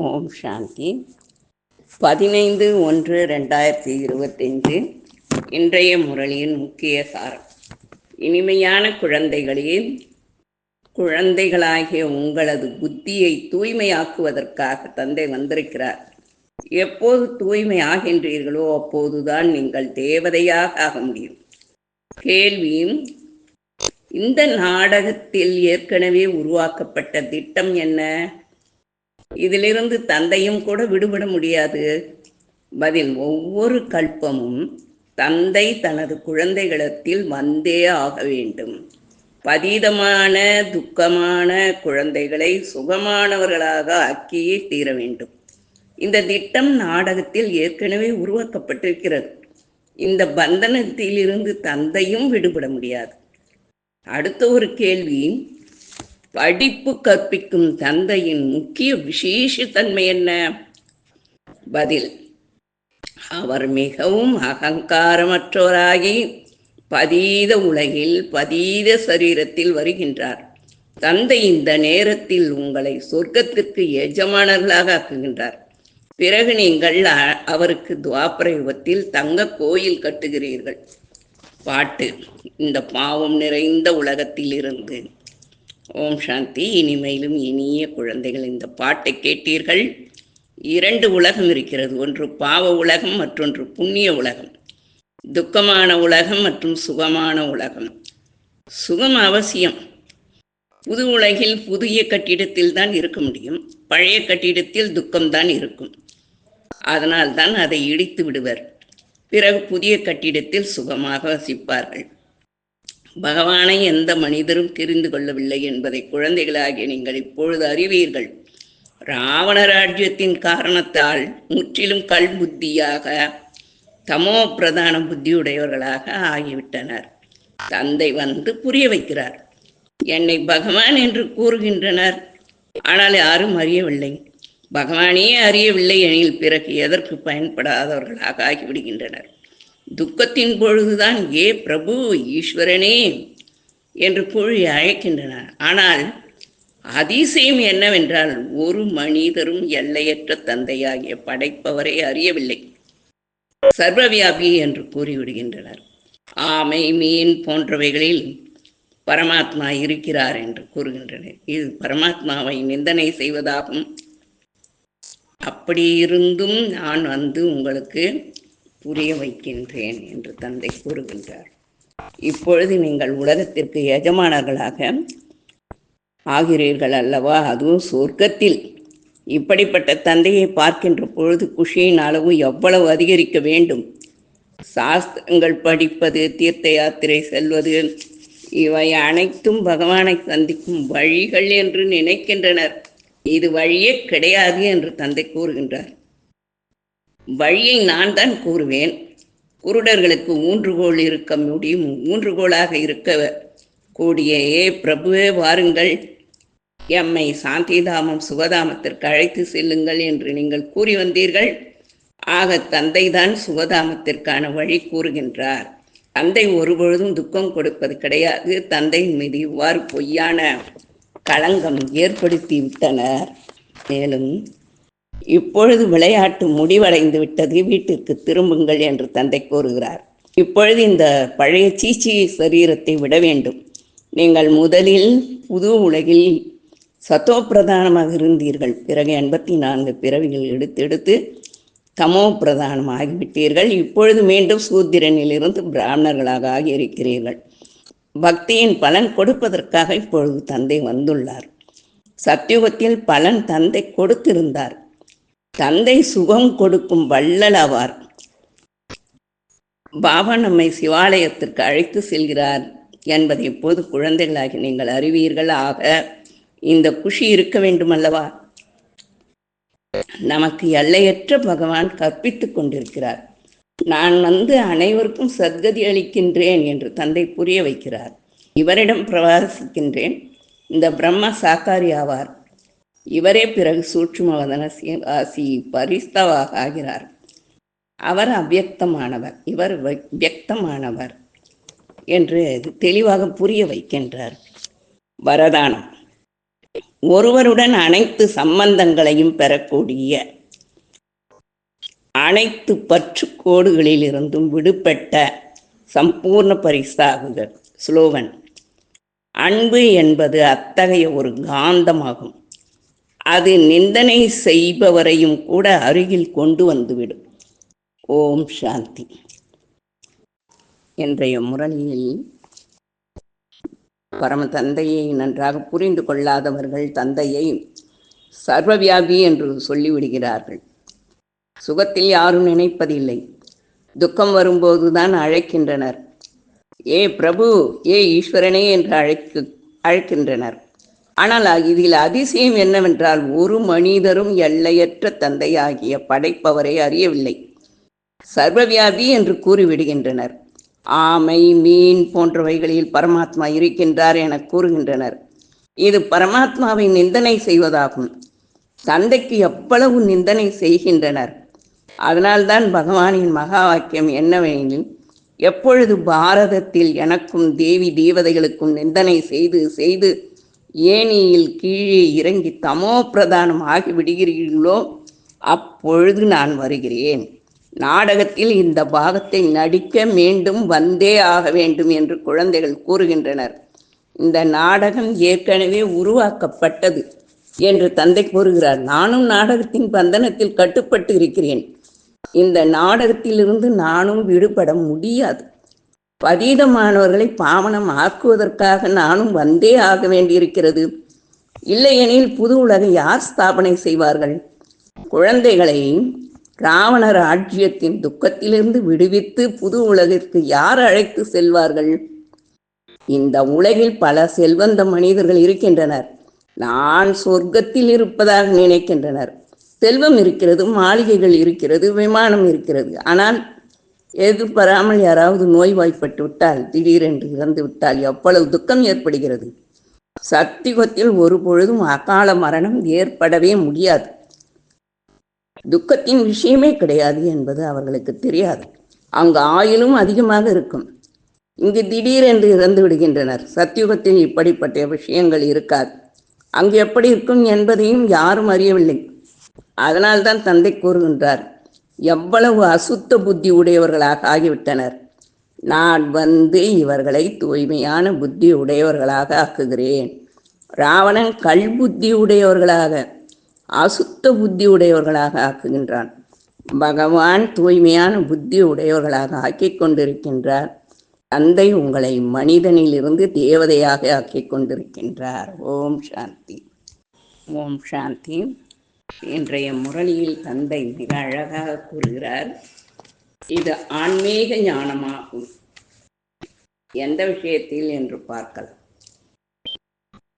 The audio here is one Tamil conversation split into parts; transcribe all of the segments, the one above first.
ஓம் சாந்தி. பதினைந்து ஒன்று ரெண்டாயிரத்தி இருபத்தைந்து இன்றைய முரளியின் முக்கிய சாரம். இனிமையான குழந்தைகளே குழந்தைகளாகிய உங்களது புத்தியை தூய்மையாக்குவதற்காக தந்தை வந்திருக்கிறார். எப்போது தூய்மையாகின்றீர்களோ அப்போதுதான் நீங்கள் தேவதையாக ஆக முடியும். கேள்வியும் இந்த நாடகத்தில் ஏற்கனவே உருவாக்கப்பட்ட திட்டம் என்ன? இதிலிருந்து தந்தையும் கூட விடுபட முடியாது. பதில் ஒவ்வொரு கல்பமும் தந்தை தனது குழந்தைகளத்தில் வந்தே ஆக வேண்டும். பதீதமான துக்கமான குழந்தைகளை சுகமானவர்களாக ஆக்கியே தீர வேண்டும். இந்த திட்டம் நாடகத்தில் ஏற்கனவே உருவாக்கப்பட்டிருக்கிறது. இந்த பந்தனத்திலிருந்து தந்தையும் விடுபட முடியாது. அடுத்த ஒரு கேள்வி படிப்பு கற்பிக்கும் தந்தையின் முக்கிய விசேஷ தன்மை என்ன? பதில் அவர் மிகவும் அகங்காரமற்றோராகி பதீத உலகில் பதீத சரீரத்தில் வருகின்றார். தந்தை இந்த நேரத்தில் உங்களை சொர்க்கத்திற்கு எஜமானர்களாக ஆக்குகின்றார். பிறகு நீங்கள் அ- அவருக்கு துவாபர யுகத்தில் தங்க கோயில் கட்டுகிறீர்கள். பாட்டு இந்த பாவம் நிறைந்த உலகத்தில் இருந்து ஓம் சாந்தி. இனிமேலும் இனிய குழந்தைகள் இந்த பாட்டை கேட்டீர்கள். இரண்டு உலகம் இருக்கிறது. ஒன்று பாவ உலகம் மற்றொன்று புண்ணிய உலகம். துக்கமான உலகம் மற்றும் சுகமான உலகம். சுகம் அவசியம். புது உலகில் புதிய கட்டிடத்தில் தான் இருக்க முடியும். பழைய கட்டிடத்தில் துக்கம்தான் இருக்கும். அதனால் தான் அதை இடித்து விடுவர். பிறகு புதிய கட்டிடத்தில் சுகமாக வசிப்பார்கள். பகவானை எந்த மனிதரும் தெரிந்து கொள்ளவில்லை என்பதை குழந்தைகளாகிய நீங்கள் இப்பொழுது அறிவீர்கள். ராவண ராஜ்யத்தின் காரணத்தால் முற்றிலும் கல் புத்தியாக தமோ பிரதான புத்தியுடையவர்களாக ஆகிவிட்டனர். தந்தை வந்து புரிய வைக்கிறார். என்னை பகவான் என்று கூறுகின்றனர். ஆனால் யாரும் அறியவில்லை. பகவானே அறியவில்லை எனில் பிறகு எதற்கு பயன்படாதவர்களாக ஆகிவிடுகின்றனர். துக்கத்தின் பொழுதுதான் ஏ பிரபு ஈஸ்வரனே என்று கூறி அழைக்கின்றனர். ஆனால் அதிசயம் என்னவென்றால் ஒரு மனிதரும் எல்லையற்ற தந்தையாகிய படைப்பவரை அறியவில்லை. சர்வவியாபி என்று கூறிவிடுகின்றனர். ஆமை மீன் போன்றவைகளில் பரமாத்மா இருக்கிறார் என்று கூறுகின்றனர். இது பரமாத்மாவை நிந்தனை செய்வதாகும். அப்படி இருந்தும் நான் வந்து உங்களுக்கு புரிய வைக்கின்றேன் என்று தந்தை கூறுகின்றார். இப்பொழுது நீங்கள் உலகத்திற்கு எஜமானர்களாக ஆகிறீர்கள் அல்லவா? அதுவும் சொர்க்கத்தில். இப்படிப்பட்ட தந்தையை பார்க்கின்ற பொழுது குஷியின் அளவு எவ்வளவு அதிகரிக்க வேண்டும்? சாஸ்திரங்கள் படிப்பது தீர்த்த யாத்திரை செல்வது இவை அனைத்தும் பகவானை சந்திக்கும் வழிகள் என்று நினைக்கின்றனர். இது வழியே கிடையாது என்று தந்தை கூறுகின்றார். வழியை நான் தான் கூறுவேன். குருடர்களுக்கு ஊன்றுகோல் இருக்க முடியும். ஊன்றுகோலாக இருக்க கூடிய ஏ பிரபுவே வாருங்கள். எம்மை சாந்திதாமம் சுகதாமத்திற்கு அழைத்து செல்லுங்கள் என்று நீங்கள் கூறி வந்தீர்கள். ஆக தந்தைதான் சுகதாமத்திற்கான வழி கூறுகின்றார். தந்தை ஒருபொழுதும் துக்கம் கொடுப்பது கிடையாது. தந்தையின் மீது இவ்வாறு பொய்யான களங்கம் ஏற்படுத்தி விட்டனர். மேலும் இப்பொழுது விளையாட்டு முடிவடைந்து விட்டது வீட்டிற்கு திரும்புங்கள் என்று தந்தை கூறுகிறார். இப்பொழுது இந்த பழைய சீச்சி சரீரத்தை விட வேண்டும். நீங்கள் முதலில் புது உலகில் சத்தோ பிரதானமாக இருந்தீர்கள். பிறகு எண்பத்தி நான்கு பிறவிகள் எடுத்து எடுத்து தமோ பிரதானம் ஆகிவிட்டீர்கள். இப்பொழுது மீண்டும் சூத்திரனிலிருந்து பிராமணர்களாக ஆகியிருக்கிறீர்கள். பக்தியின் பலன் கொடுப்பதற்காக இப்பொழுது தந்தை வந்துள்ளார். சத்தியுகத்தில் பலன் தந்தை கொடுத்திருந்தார். தந்தை சுகம் கொடுக்கும் வள்ளல் ஆவார். பாபா நம்மை சிவாலயத்திற்கு அழைத்து செல்கிறார் என்பதை இப்போது குழந்தைகளாகி நீங்கள் அறிவீர்கள். ஆக இந்த குஷி இருக்க வேண்டும் அல்லவா நமக்கு எல்லையற்ற பகவான் கற்பித்துக் கொண்டிருக்கிறார். நான் வந்து அனைவருக்கும் சத்கதி அளிக்கின்றேன் என்று தந்தை புரிய வைக்கிறார். இவரிடம் பிரவாசிக்கின்றேன். இந்த பிரம்ம சாக்காரி ஆவார். இவரே பிறகு சூட்சுமவதன ஆசி பரிஸ்தவாக ஆகிறார். அவர் அவ்வக்தமானவர். இவர் வியக்தமானவர் என்று தெளிவாக புரிய வைக்கின்றார். வரதானம். ஒருவருடன் அனைத்து சம்பந்தங்களையும் பெறக்கூடிய அனைத்து பற்றுக்கோடுகளிலிருந்தும் விடுபட்ட சம்பூர்ண பரிசாகுதல் ஸ்லோகன். அன்பு என்பது அத்தகைய ஒரு காந்தமாகும். அது நிந்தனை செய்பவரையும் கூட அருகில் கொண்டு வந்துவிடும். ஓம் சாந்தி. இன்றைய முரளியில் பரம தந்தையை நன்றாக புரிந்து கொள்ளாதவர்கள் தந்தையை சர்வவியாபி என்று சொல்லிவிடுகிறார்கள். சுகத்தில் யாரும் நினைப்பதில்லை. துக்கம் வரும்போதுதான் அழைக்கின்றனர். ஏ பிரபு ஏ ஈஸ்வரனே என்று அழைக்கு அழைக்கின்றனர். ஆனால் இதில் அதிசயம் என்னவென்றால் ஒரு மனிதரும் எல்லையற்ற தந்தையாகிய படைப்பவரை அறியவில்லை. சர்வவியாபி என்று கூறிவிடுகின்றனர். ஆமை மீன் போன்றவைகளில் பரமாத்மா இருக்கின்றார் என கூறுகின்றனர். இது பரமாத்மாவை நிந்தனை செய்வதாகும். தந்தைக்கு எவ்வளவு நிந்தனை செய்கின்றனர்? அதனால்தான் பகவானின் மகா வாக்கியம் என்னவெனில் எப்பொழுது பாரதத்தில் எனக்கும் தேவி தேவதைகளுக்கும் நிந்தனை செய்து செய்து ஏனியில் கீழே இறங்கி தமோ பிரதானம் ஆகிவிடுகிறீர்களோ அப்பொழுது நான் வருகிறேன். நாடகத்தில் இந்த பாகத்தை நடிக்க மீண்டும் வந்தே ஆக வேண்டும் என்று குழந்தைகள் கூறுகின்றனர். இந்த நாடகம் ஏற்கனவே உருவாக்கப்பட்டது என்று தந்தை கூறுகிறார். நானும் நாடகத்தின் பந்தனத்தில் கட்டுப்பட்டு இருக்கிறேன். இந்த நாடகத்திலிருந்து நானும் விடுபட முடியாது. பதீதமானவர்களை பாவனம் ஆக்குவதற்காக நானும் வந்தே ஆக வேண்டியிருக்கிறது. இல்லையெனில் புது உலகை யார் ஸ்தாபனை செய்வார்கள்? குழந்தைகளை ராவணர் ஆட்சியத்தின் துக்கத்திலிருந்து விடுவித்து புது உலகிற்கு யார் அழைத்து செல்வார்கள்? இந்த உலகில் பல செல்வந்த மனிதர்கள் இருக்கின்றனர். நான் சொர்க்கத்தில் இருப்பதாக நினைக்கின்றனர். செல்வம் இருக்கிறது மாளிகைகள் இருக்கிறது விமானம் இருக்கிறது. ஆனால் எதிர்பாராமல் யாராவது நோய்வாய்ப்பட்டு விட்டால் திடீரென்று இறந்து விட்டால் எவ்வளவு துக்கம் ஏற்படுகிறது? சத்தியுகத்தில் ஒரு பொழுதும் அகால மரணம் ஏற்படவே முடியாது. துக்கத்தின் விஷயமே கிடையாது என்பது அவர்களுக்கு தெரியாது. அங்கு ஆயிலும் அதிகமாக இருக்கும். இங்கு திடீரென்று இறந்து விடுகின்றனர். சத்தியுகத்தில் இப்படிப்பட்ட விஷயங்கள் இருக்காது. அங்கு எப்படி இருக்கும் என்பதையும் யாரும் அறியவில்லை. அதனால்தான் தந்தை கூறுகின்றார் எவ்வளவு அசுத்த புத்தி உடையவர்களாக ஆகிவிட்டனர். நான் வந்து இவர்களை தூய்மையான புத்தி உடையவர்களாக ஆக்குகிறேன். ராவணன் கல் புத்தி உடையவர்களாக அசுத்த புத்தி உடையவர்களாக ஆக்குகின்றான். பகவான் தூய்மையான புத்தி உடையவர்களாக ஆக்கிக் கொண்டிருக்கின்றார். தந்தை உங்களை மனிதனிலிருந்து தேவதையாக ஆக்கிக் கொண்டிருக்கின்றார். ஓம் சாந்தி. ஓம் சாந்தி. இன்றைய முரளியில் தந்தை மிக அழகாக கூறுகிறார் இது ஆன்மீக ஞானமாகும். எந்த விஷயத்தில் என்று பார்க்கலாம்.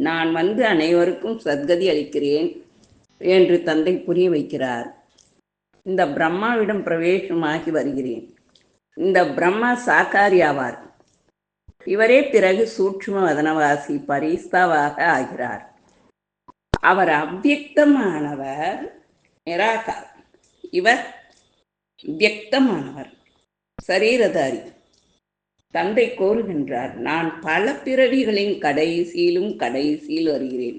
நான் வந்து அனைவருக்கும் சத்கதி அளிக்கிறேன் என்று தந்தை புரிய வைக்கிறார். இந்த பிரம்மாவிடம் பிரவேசமாகி வருகிறேன். இந்த பிரம்மா சாக்காரி ஆவார். இவரே பிறகு சூட்சும வதனவாசி பரிஸ்தாவாக ஆகிறார். அவர் அவ்வியக்தமானவர். நிராகார். இவர் வியக்தமானவர் சரீரதாரி. தந்தை கோருகின்றார் நான் பல பிறவிகளின் கடைசியிலும் கடைசியில் வருகிறேன்.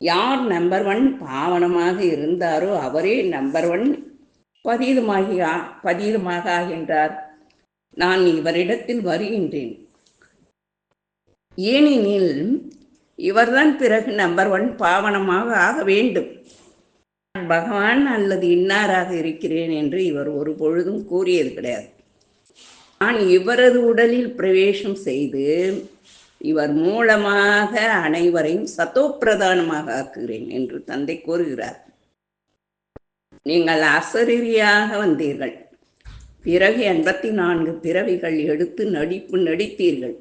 யார் நம்பர் ஒன் பாவனமாக இருந்தாரோ அவரே நம்பர் ஒன் பதீதமாகி பதீதமாக ஆகின்றார். நான் இவரிடத்தில் வருகின்றேன். ஏனெனில் இவர்தான் பிறகு நம்பர் ஒன் பாவனமாக ஆக வேண்டும். பகவான் அல்லது இன்னாராக இருக்கிறேன் என்று இவர் ஒரு பொழுதும் கூறியது கிடையாது. நான் இவரது உடலில் பிரவேசம் செய்து இவர் மூலமாக அனைவரையும் சத்தோப்பிரதானமாக ஆக்குகிறேன் என்று தந்தை கூறுகிறார். நீங்கள் அசரீரியாக வந்தீர்கள். பிறகு எண்பத்தி நான்கு பிறவிகள் எடுத்து நடிப்பு நடித்தீர்கள்.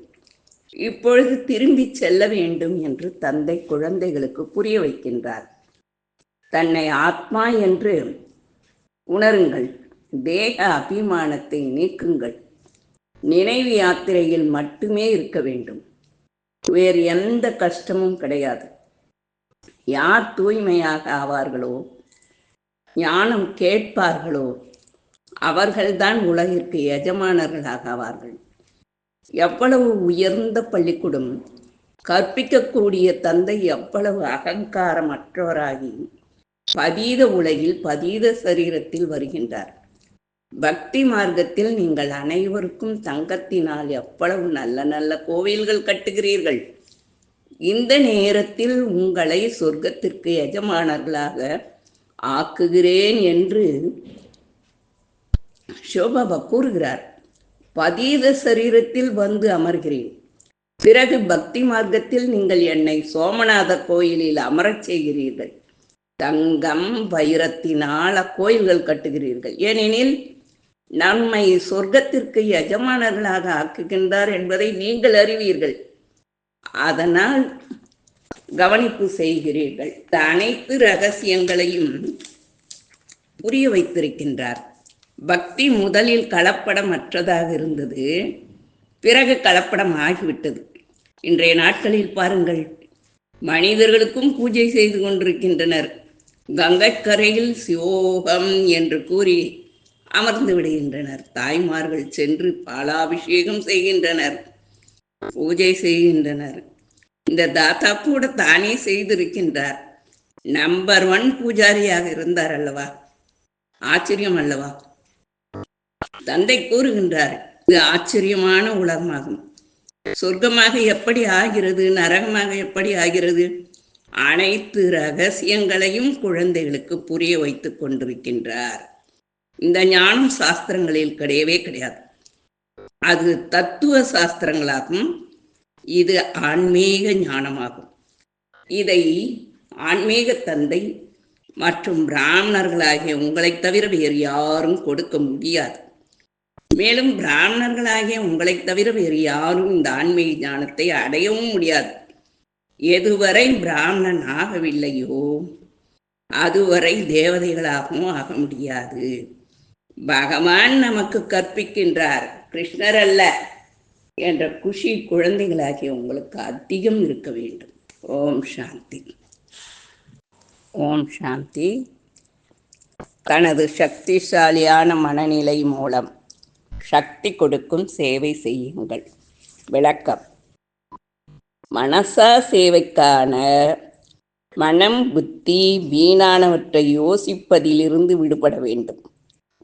இப்பொழுது திரும்பி செல்ல வேண்டும் என்று தந்தை குழந்தைகளுக்கு புரிய வைக்கின்றார். தன்னை ஆத்மா என்று உணருங்கள். தேக அபிமானத்தை நீக்குங்கள். நினைவு யாத்திரையில் மட்டுமே இருக்க வேண்டும். வேறு எந்த கஷ்டமும் கிடையாது. யார் தூய்மையாக ஆவார்களோ ஞானம் கேட்பார்களோ அவர்கள்தான் உலகிற்கு எஜமானர்களாக ஆவார்கள். எவ்வளவு உயர்ந்த பள்ளிக்கூடம். கற்பிக்கக்கூடிய தந்தை எவ்வளவு அகங்காரமற்றவராகி பதீத உலகில் பதீத சரீரத்தில் வருகின்றார். பக்தி மார்க்கத்தில் நீங்கள் அனைவருக்கும் தங்கத்தினால் எவ்வளவு நல்ல நல்ல கோவில்கள் கட்டுகிறீர்கள். இந்த நேரத்தில் உங்களை சொர்க்கத்திற்கு எஜமானர்களாக ஆக்குகிறேன் என்று சோபாபா கூறுகிறார். பதீத சரீரத்தில் வந்து அமர்கிறேன். பிறகு பக்தி மார்க்கத்தில் நீங்கள் என்னை சோமநாத கோயிலில் அமரச் செய்கிறீர்கள். தங்கம் வைரத்தினால் அக்கோயில்கள் கட்டுகிறீர்கள். ஏனெனில் நம்மை சொர்க்கத்திற்கு எஜமானர்களாக ஆக்குகின்றார் என்பதை நீங்கள் அறிவீர்கள். அதனால் கவனிப்பு செய்கிறீர்கள். அனைத்து ரகசியங்களையும் புரிய வைத்திருக்கின்றார். பக்தி முதலில் கலப்படமற்றதாக இருந்தது பிறகு கலப்படம் ஆகிவிட்டது இன்றைய நாட்களில் பாருங்கள் மனிதர்களுக்கும் பூஜை செய்து கொண்டிருக்கின்றனர். கங்கைக்கரையில் சிவோகம் என்று கூறி அமர்ந்து விடுகின்றனர். தாய்மார்கள் சென்று பாலாபிஷேகம் செய்கின்றனர் பூஜை செய்கின்றனர். இந்த தாத்தா கூட தானே செய்திருக்கின்றார். நம்பர் ஒன் பூஜாரியாக இருந்தார் அல்லவா? ஆச்சரியம் அல்லவா? தந்தை கூறுகின்றார் இது ஆச்சரியமான உலகமாகும். சொர்க்கமாக எப்படி ஆகிறது நரகமாக எப்படி ஆகிறது? அனைத்து ரகசியங்களையும் குழந்தைகளுக்கு புரிய வைத்துக் கொண்டிருக்கின்றார். இந்த ஞானம் சாஸ்திரங்களில் கிடையவே கிடையாது. அது தத்துவ சாஸ்திரங்களாகும். இது ஆன்மீக ஞானமாகும். இதை ஆன்மீக தந்தை மற்றும் பிராமணர்களாகிய உங்களைத் தவிர வேறு யாரும் கொடுக்க முடியாது. மேலும் பிராமணர்களாகிய உங்களைத் தவிர வேறு யாரும் இந்த ஆன்மீக ஞானத்தை அடையவும் முடியாது. எதுவரை பிராமணன் ஆகவில்லையோ அதுவரை தேவதைகளாகவும் ஆக முடியாது. பகவான் நமக்கு கற்பிக்கின்றார் கிருஷ்ணர் அல்ல என்ற குஷி குழந்தைகளாகிய உங்களுக்கு அதிகம் இருக்க வேண்டும். ஓம் சாந்தி. ஓம் சாந்தி. தனது சக்திசாலியான மனநிலை மூலம். சக்தி கொடுக்கும் சேவை செய்யுங்கள். விளக்கம். மனசா சேவைக்கான மனம் புத்தி வீணானவற்றை யோசிப்பதிலிருந்து விடுபட வேண்டும்.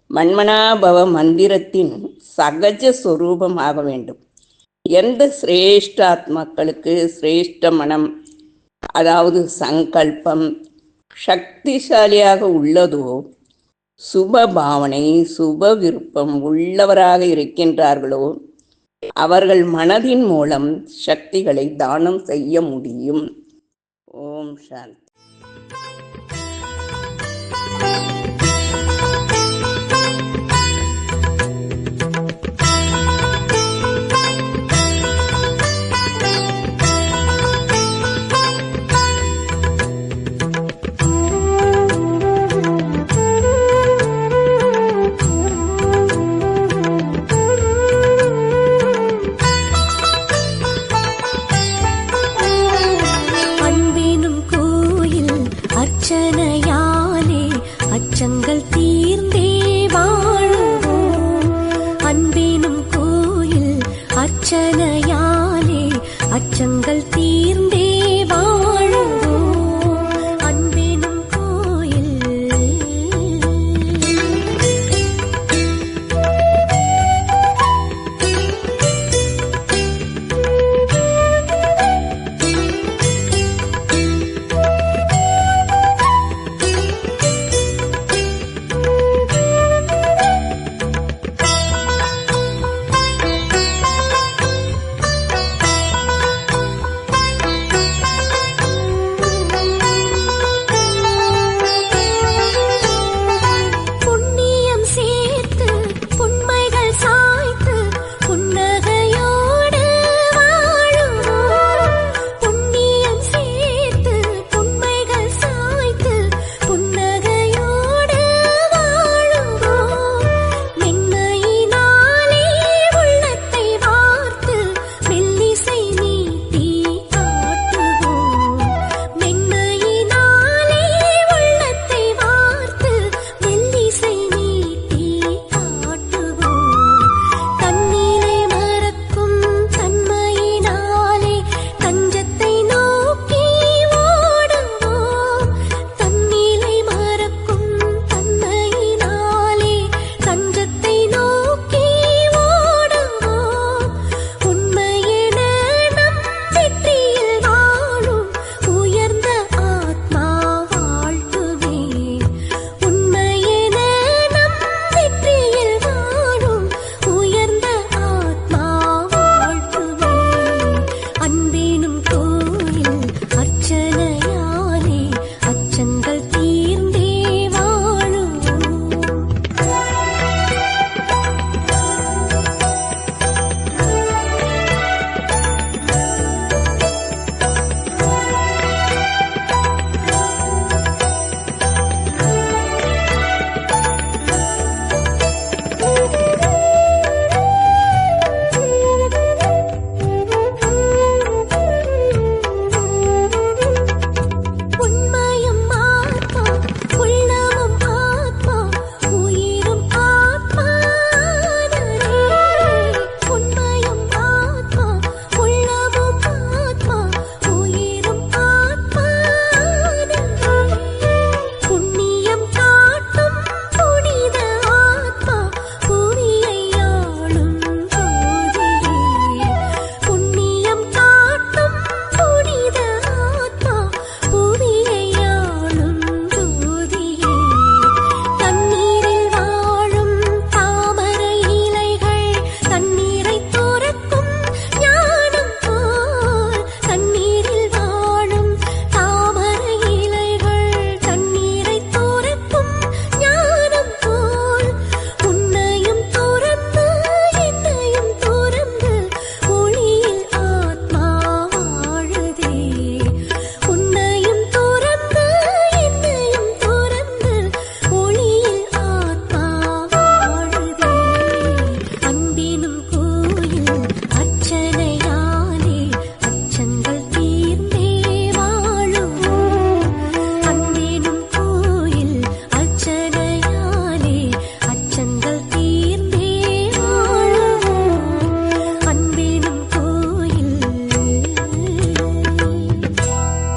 மன்மனாபவ மந்திரத்தின் சகஜ சொரூபமாக வேண்டும். எந்த சிரேஷ்ட ஆத்மாக்களுக்கு சிரேஷ்ட மனம் அதாவது சங்கல்பம் சக்திசாலியாக உள்ளதோ சுப பாவனை சுப விருப்பம் உள்ளவராக இருக்கின்றார்களோ அவர்கள் மனதின் மூலம் சக்திகளை தானம் செய்ய முடியும். ஓம் சாந்தி. அச்சங்கள் தீ